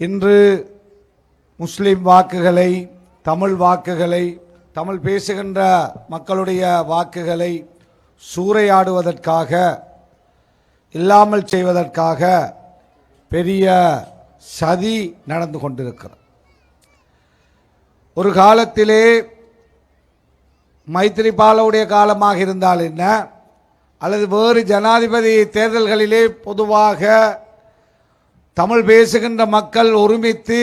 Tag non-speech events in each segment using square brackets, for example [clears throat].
இன்று முஸ்லிம் வாக்குகளை தமிழ் வாக்குகளை தமிழ் பேசுகின்ற மக்களுடைய வாக்குகளை சூறையாடுவதற்காக இல்லாமல் செய்வதற்காக பெரிய சதி நடந்து கொண்டிருக்கிறது. ஒரு காலத்திலே மைத்திரிபாலவுடைய காலமாக இருந்தால் என்ன? அல்லது வேறு ஜனாதிபதி தேர்தல்களிலே பொதுவாக தமிழ் பேசுகின்ற மக்கள் ஒருமித்து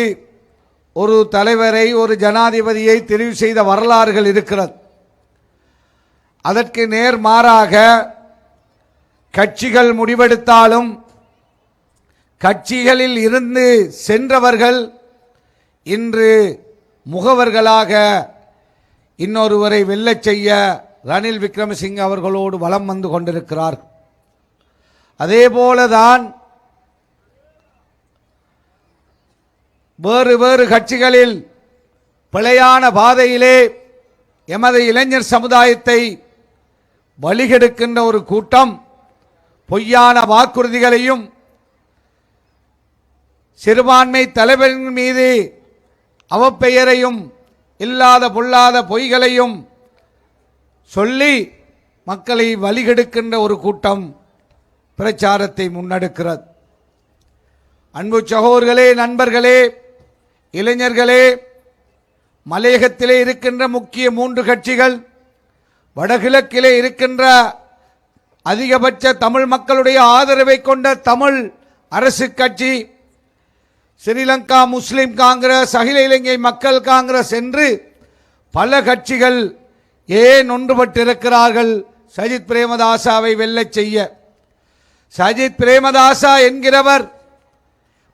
ஒரு தலைவரை ஒரு ஜனாதிபதியை தெரிவு செய்த வரலாறுகள் இருக்கிறது. அதற்கு நேர் மாறாக கட்சிகள் முடிவெடுத்தாலும் கட்சிகளில் இருந்து சென்றவர்கள் இன்று முகவர்களாக இன்னொருவரை வெல்லச் செய்ய ரணில் விக்ரமசிங்க அவர்களோடு வலம் வந்து கொண்டிருக்கிறார் அதே வேறு வேறு கட்சிகளில் பிழையான பாதையிலே எமது இளைஞர் சமுதாயத்தை வழிகெடுக்கின்ற ஒரு கூட்டம் பொய்யான வாக்குறுதிகளையும் சிறுபான்மை தலைவரின் மீது அவப்பெயரையும் இல்லாத பொல்லாத பொய்களையும் சொல்லி மக்களை வழிகெடுக்கின்ற ஒரு கூட்டம் பிரச்சாரத்தை முன்னெடுக்கிறது. அன்பு சகோதர்களே நண்பர்களே இளைஞர்களே மலையகத்திலே இருக்கின்ற முக்கிய மூன்று கட்சிகள் வடகிழக்கிலே இருக்கின்ற அதிகபட்ச தமிழ் மக்களுடைய ஆதரவை கொண்ட தமிழ் அரசு கட்சி ஸ்ரீலங்கா முஸ்லிம் காங்கிரஸ் அகில இலங்கை மக்கள் காங்கிரஸ் என்று பல கட்சிகள் ஏன் ஒன்றுபட்டிருக்கிறார்கள்? சஜித் பிரேமதாசாவை வெல்லச் செய்ய. சஜித் பிரேமதாசா என்கிறவர்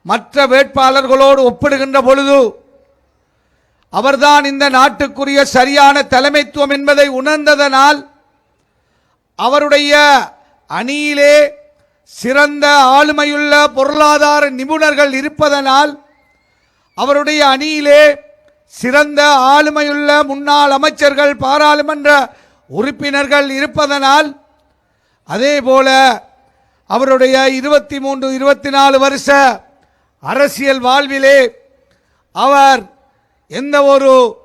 மற்ற வேட்பாளர்களோடு ஒப்பிடுகின்ற பொழுது அவர்தான் இந்த நாட்டுக்குரிய சரியான தலைமைத்துவம் என்பதை உணர்ந்ததனால் அவருடைய அணியிலே சிறந்த ஆளுமையுள்ள பொருளாதார நிபுணர்கள் இருப்பதனால் அவருடைய அணியிலே சிறந்த ஆளுமையுள்ள முன்னாள் அமைச்சர்கள் பாராளுமன்ற உறுப்பினர்கள் இருப்பதனால் அதே போல அவருடைய இருபத்தி மூன்று இருபத்தி நாலு வருஷ அரசியல் வாழ்விலே அவர் எந்த ஒரு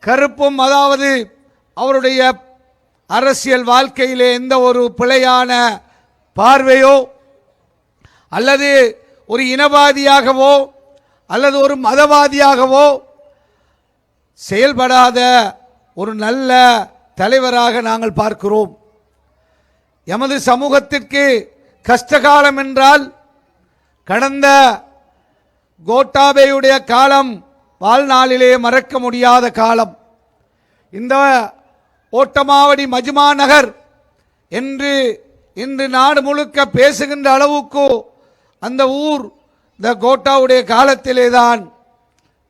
கருப்பும் அதாவது அவருடைய அரசியல் வாழ்க்கையிலே எந்த ஒரு பிழையான பார்வையோ அல்லது ஒரு இனவாதியாகவோ அல்லது ஒரு மதவாதியாகவோ செயல்படாத ஒரு நல்ல தலைவராக நாங்கள் பார்க்கிறோம். எமது சமூகத்திற்கு கஷ்டகாலம் என்றால் கடந்த கோட்டாபேயுடைய காலம் வாழ்நாளிலே மறக்க முடியாத காலம். இந்த ஓட்டமாவடி மஜ்மா நகர் என்று இன்று நாடு முழுக்க பேசுகின்ற அளவுக்கு அந்த ஊர் இந்த கோட்டாவுடைய காலத்திலே தான்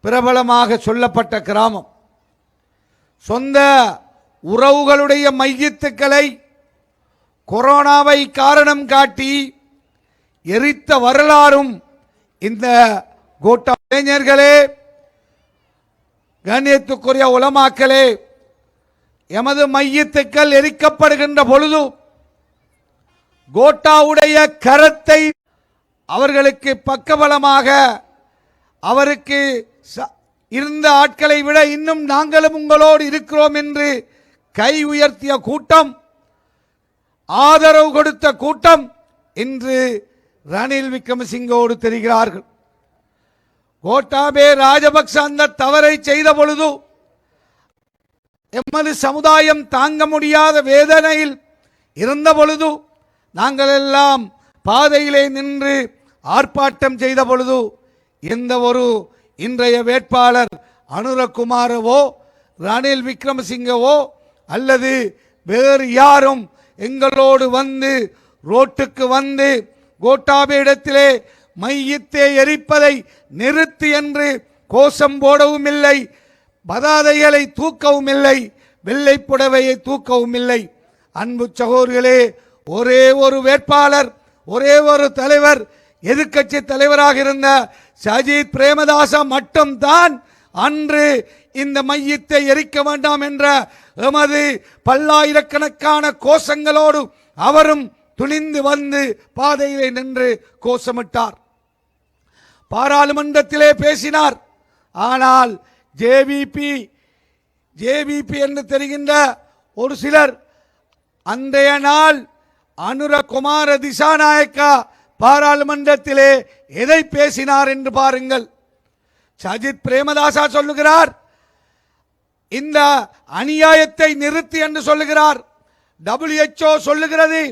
பிரபலமாக சொல்லப்பட்ட கிராமம். சொந்த உறவுகளுடைய மையத்துக்களை கொரோனாவை காரணம் காட்டி எரித்த வரலாறும் இந்த கோட்டா இளைஞர்களே கண்ணியத்துக்குரிய உலமாக்களே எமது மையத்துக்கள் எரிக்கப்படுகின்ற பொழுது கோட்டாவுடைய கரத்தை அவர்களுக்கு பக்கபலமாக அவருக்கு ச- இருந்த ஆட்களை விட இன்னும் நாங்களும் உங்களோடு இருக்கிறோம் என்று கை உயர்த்திய கூட்டம் ஆதரவு கொடுத்த கூட்டம் இன்று ரணில் விக்ரமசிங்கோடு தெரிகிறார்கள். கோட்டாபே ராஜபக்ச அந்த தவறை செய்த பொழுது எமது சமுதாயம் தாங்க முடியாத வேதனையில் இருந்த பொழுது நாங்கள் எல்லாம் பாதையிலே நின்று ஆர்ப்பாட்டம் செய்த பொழுது எந்த ஒரு இன்றைய வேட்பாளர் அனுரகுமாரவோ ரணில் விக்ரமசிங்கவோ அல்லது வேறு யாரும் எங்களோடு வந்து ரோட்டுக்கு வந்து கோட்டாபே இடத்திலே மையத்தை எரிப்பதை நிறுத்து என்று கோஷம் போடவும் இல்லை பதாதைகளை தூக்கவும் இல்லை வெள்ளை புடவையை தூக்கவும் இல்லை அன்பு சகோதரர்களே ஒரே ஒரு வேட்பாளர் ஒரே ஒரு தலைவர் எதிர்க்கட்சி தலைவராக இருந்த சஜித் பிரேமதாசா மட்டும்தான் அன்று இந்த மையத்தை எரிக்க வேண்டாம் என்ற எமது பல்லாயிரக்கணக்கான கோஷங்களோடு அவரும் துணிந்து வந்து பாதையிலே நின்று கோஷமிட்டார். பாராளுமன்றத்திலே பேசினார். ஆனால் ஜேவிபி ஜேவிபி என்று தெரிகின்ற ஒரு சிலர் அன்றைய நாள் அனுரகுமார திசாநாயக்கா பாராளுமன்றத்திலே எதை பேசினார் என்று பாருங்கள். சஜித் பிரேமதாசா சொல்லுகிறார் இந்த அநியாயத்தை நிறுத்தி என்று சொல்லுகிறார். டபிள்யூஹெச்ஓ சொல்லுகிறது.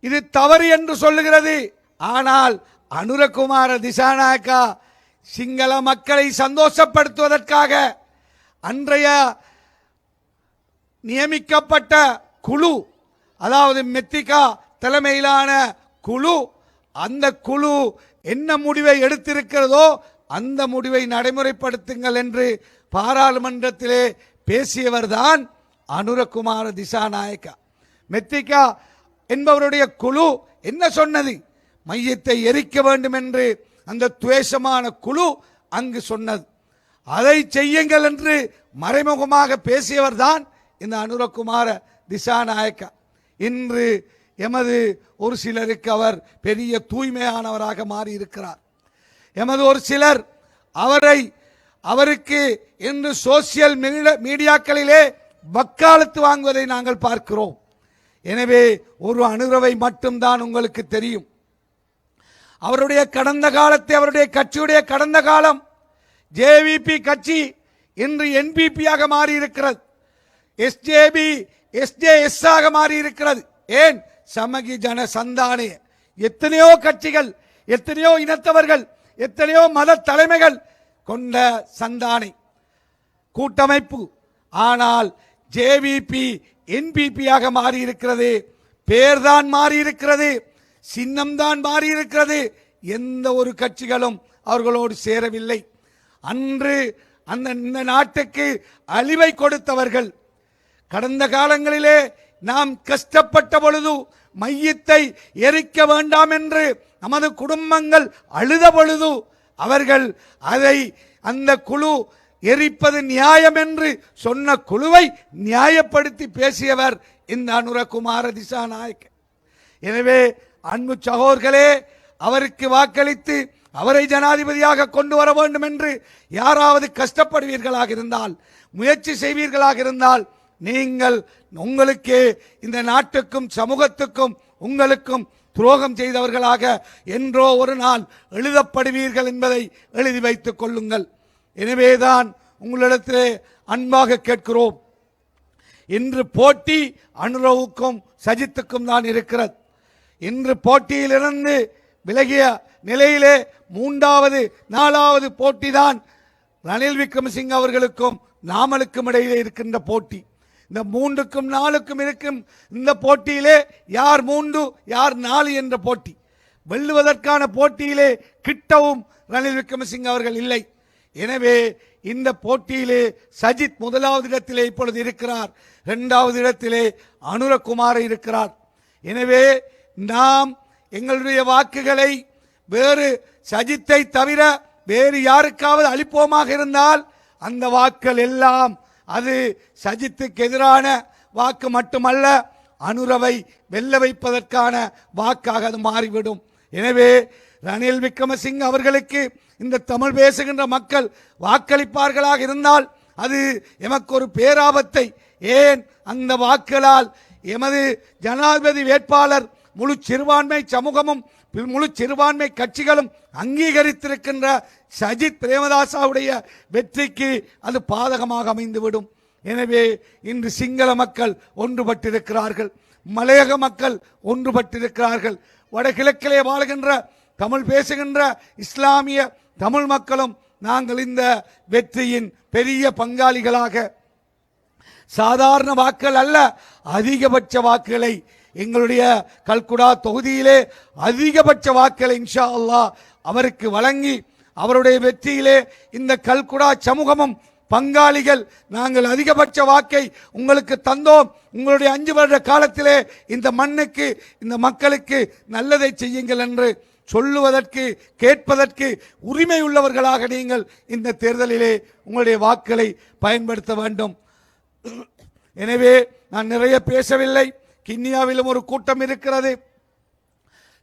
இது தவறு என்று சொல்லுகிறது. ஆனால் அனுரகுமார திசாநாயக்கா சிங்கள மக்களை சந்தோஷப்படுத்துவதற்காக அன்றைய நியமிக்கப்பட்ட குழு அதாவது மெத்திகா தலைமையிலான குழு அந்த குழு என்ன முடிவை எடுத்திருக்கிறதோ அந்த முடிவை நடைமுறைப்படுத்துங்கள் என்று பாராளுமன்றத்திலே பேசியவர்தான் அனுரகுமார திசாநாயக்கா. மெத்திகா என்பவருடைய குழு என்ன சொன்னது? மையத்தை எரிக்க வேண்டும் என்று அந்த துவேஷமான குழு அங்கு சொன்னது. அதை செய்யுங்கள் என்று மறைமுகமாக பேசியவர் தான் இந்த அனுரகுமார திசாநாயக்கா. இன்று எமது ஒரு சிலருக்கு அவர் பெரிய தூய்மையானவராக மாறி இருக்கிறார் எமது ஒரு சிலர் அவரை அவருக்கு இன்று சோசியல் மீடியா- மீடியாக்களிலே வக்காலத்து வாங்குவதை நாங்கள் பார்க்கிறோம். எனவே ஒரு அனுரவை மட்டும்தான் உங்களுக்கு தெரியும். அவருடைய கடந்த காலத்தை அவருடைய கட்சியுடைய கடந்த காலம் ஜேவிபி கட்சி இன்று என்பிபியாக மாறியிருக்கிறது. எஸ்ஜேபி எஸ்ஜேஎஸ் ஆக மாறி இருக்கிறது ஏன்? சமகி ஜன சந்தானே. எத்தனையோ கட்சிகள் எத்தனையோ இனத்தவர்கள் எத்தனையோ மத தலைமைகள் கொண்ட சந்தானை. கூட்டமைப்பு. ஆனால் ஜேவிபி என்பிபியாக மாறி இருக்கிறது பேர்தான் மாறி இருக்கிறது சின்னம்தான் மாறியிருக்கிறது. எந்த ஒரு கட்சிகளும் அவர்களோடு சேரவில்லை. அன்று அந்த இந்த நாட்டுக்கு அழிவை கொடுத்தவர்கள். கடந்த காலங்களிலே நாம் கஷ்டப்பட்ட பொழுது மையத்தை எரிக்க வேண்டாம் என்று நமது குடும்பங்கள் அழுத பொழுது அவர்கள் அதை அந்த குழு எரிப்பது நியாயம் என்று சொன்ன குழுவை நியாயப்படுத்தி பேசியவர் இந்த அனுரகுமார திசாநாயக் எனவே அன்பு சகோதர்களே அவருக்கு வாக்களித்து அவரை ஜனாதிபதியாக கொண்டு வர வேண்டும் என்று யாராவது கஷ்டப்படுவீர்களாக இருந்தால் முயற்சி செய்வீர்களாக இருந்தால் நீங்கள் உங்களுக்கே இந்த நாட்டுக்கும் சமூகத்துக்கும் உங்களுக்கும் துரோகம் செய்தவர்களாக என்றோ ஒரு நாள் எழுதப்படுவீர்கள் என்பதை எழுதி வைத்துக் கொள்ளுங்கள். எனவேதான் உங்களிடத்திலே அன்பாக கேட்கிறோம். இன்று போட்டி அனுரவுக்கும் சஜித்துக்கும் தான் இருக்கிறது. இன்று போட்டியிலிருந்து விலகிய நிலையிலே மூன்றாவது நாலாவது போட்டி தான் ரணில் விக்ரமசிங் அவர்களுக்கும் நாமலுக்கும் இடையிலே இருக்கின்ற போட்டி. இந்த மூன்றுக்கும் நாலுக்கும் இருக்கும் இந்த போட்டியிலே யார் மூன்று யார் நாலு என்ற போட்டி. வெல்லுவதற்கான போட்டியிலே கிட்டவும் ரணில் விக்ரமசிங் அவர்கள் இல்லை. எனவே இந்த போட்டியிலே சஜித் முதலாவது இடத்திலே இப்பொழுது இருக்கிறார். இரண்டாவது இடத்திலே அனுரகுமார் இருக்கிறார். எனவே நாம் எங்களுடைய வாக்குகளை வேறு சஜித்தை தவிர வேறு யாருக்காவது அளிப்போமாக இருந்தால் அந்த வாக்கள் எல்லாம் அது சஜித்துக்கு எதிரான வாக்கு மட்டுமல்ல அனுரவை வெல்ல வைப்பதற்கான வாக்காக அது மாறிவிடும். எனவே ரணில் விக்ரமசிங் அவர்களுக்கு இந்த தமிழ் பேசுகின்ற மக்கள் வாக்களிப்பார்களாக இருந்தால் அது எமக்கு ஒரு பேராபத்தை. ஏன்? அந்த வாக்குகளால் எமது ஜனாதிபதி வேட்பாளர் முழு சிறுபான்மை சமூகமும் முழு சிறுபான்மை கட்சிகளும் அங்கீகரித்திருக்கின்ற சஜித் பிரேமதாசாவுடைய வெற்றிக்கு அது பாதகமாக அமைந்துவிடும். எனவே இன்று சிங்கள மக்கள் ஒன்றுபட்டிருக்கிறார்கள். மலையக மக்கள் ஒன்றுபட்டிருக்கிறார்கள். வடகிழக்கிலே வாழ்கின்ற தமிழ் பேசுகின்ற இஸ்லாமிய தமிழ் மக்களும் நாங்கள் இந்த வெற்றியின் பெரிய பங்காளிகளாக. சாதாரண வாக்குகள் அல்ல அதிகபட்ச வாக்குகளை எங்களுடைய கல்குடா தொகுதியிலே அதிகபட்ச வாக்குகளை இன்ஷா அல்லாஹ் அவருக்கு வழங்கி அவருடைய வெற்றியிலே இந்த கல்குடா சமூகமும் பங்காளிகள் நாங்கள் அதிகபட்ச வாக்கை உங்களுக்கு தந்தோம். உங்களுடைய அஞ்சு வருட காலத்திலே இந்த மண்ணுக்கு இந்த மக்களுக்கு நல்லதை செய்யுங்கள் என்று சொல்லுவதற்கு கேட்பதற்கு உரிமை உள்ளவர்களாக நீங்கள் இந்த தேர்தலிலே உங்களுடைய வாக்களை பயன்படுத்த வேண்டும். [clears throat] எனவே நான் நிறைய பேசவில்லை. கிண்ணியாவிலும் ஒரு கூட்டம் இருக்கிறது.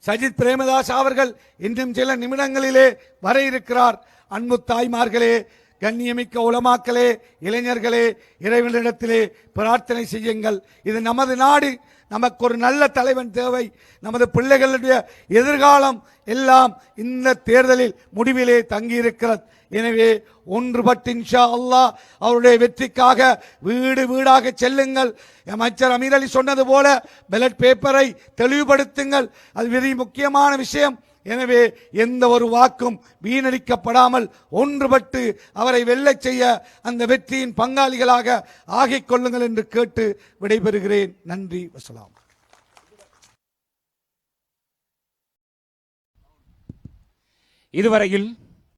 சஜித் பிரேமதாஸ் அவர்கள் இன்னும் சில நிமிடங்களிலே வர இருக்கிறார். அன்பு தாய்மார்களே கண்ணியமிக்க உலமாக்களே இளைஞர்களே இறைவனிடத்திலே பிரார்த்தனை செய்யுங்கள். இது நமது நாடு நமக்கு ஒரு நல்ல தலைவன் தேவை. நமது பிள்ளைகளுடைய எதிர்காலம் எல்லாம் இந்த தேர்தலில் முடிவிலே தங்கியிருக்கிறது. எனவே ஒன்றுபட்டு இன்ஷா அல்லாஹ் அவருடைய வெற்றிக்காக வீடு வீடாக செல்லுங்கள். அமைச்சர் அமீர் அலி சொன்னது போல பெலட் பேப்பரை தெளிவுபடுத்துங்கள். அது மிக முக்கியமான விஷயம். எனவே எந்த ஒரு வாக்கும் வீணடிக்கப்படாமல் ஒன்றுபட்டு அவரை வெல்லச் செய்ய அந்த வெற்றியின் பங்காளிகளாக ஆகிக் கொள்ளுங்கள் என்று கேட்டு விடைபெறுகிறேன். நன்றி வசலாம். இதுவரையில்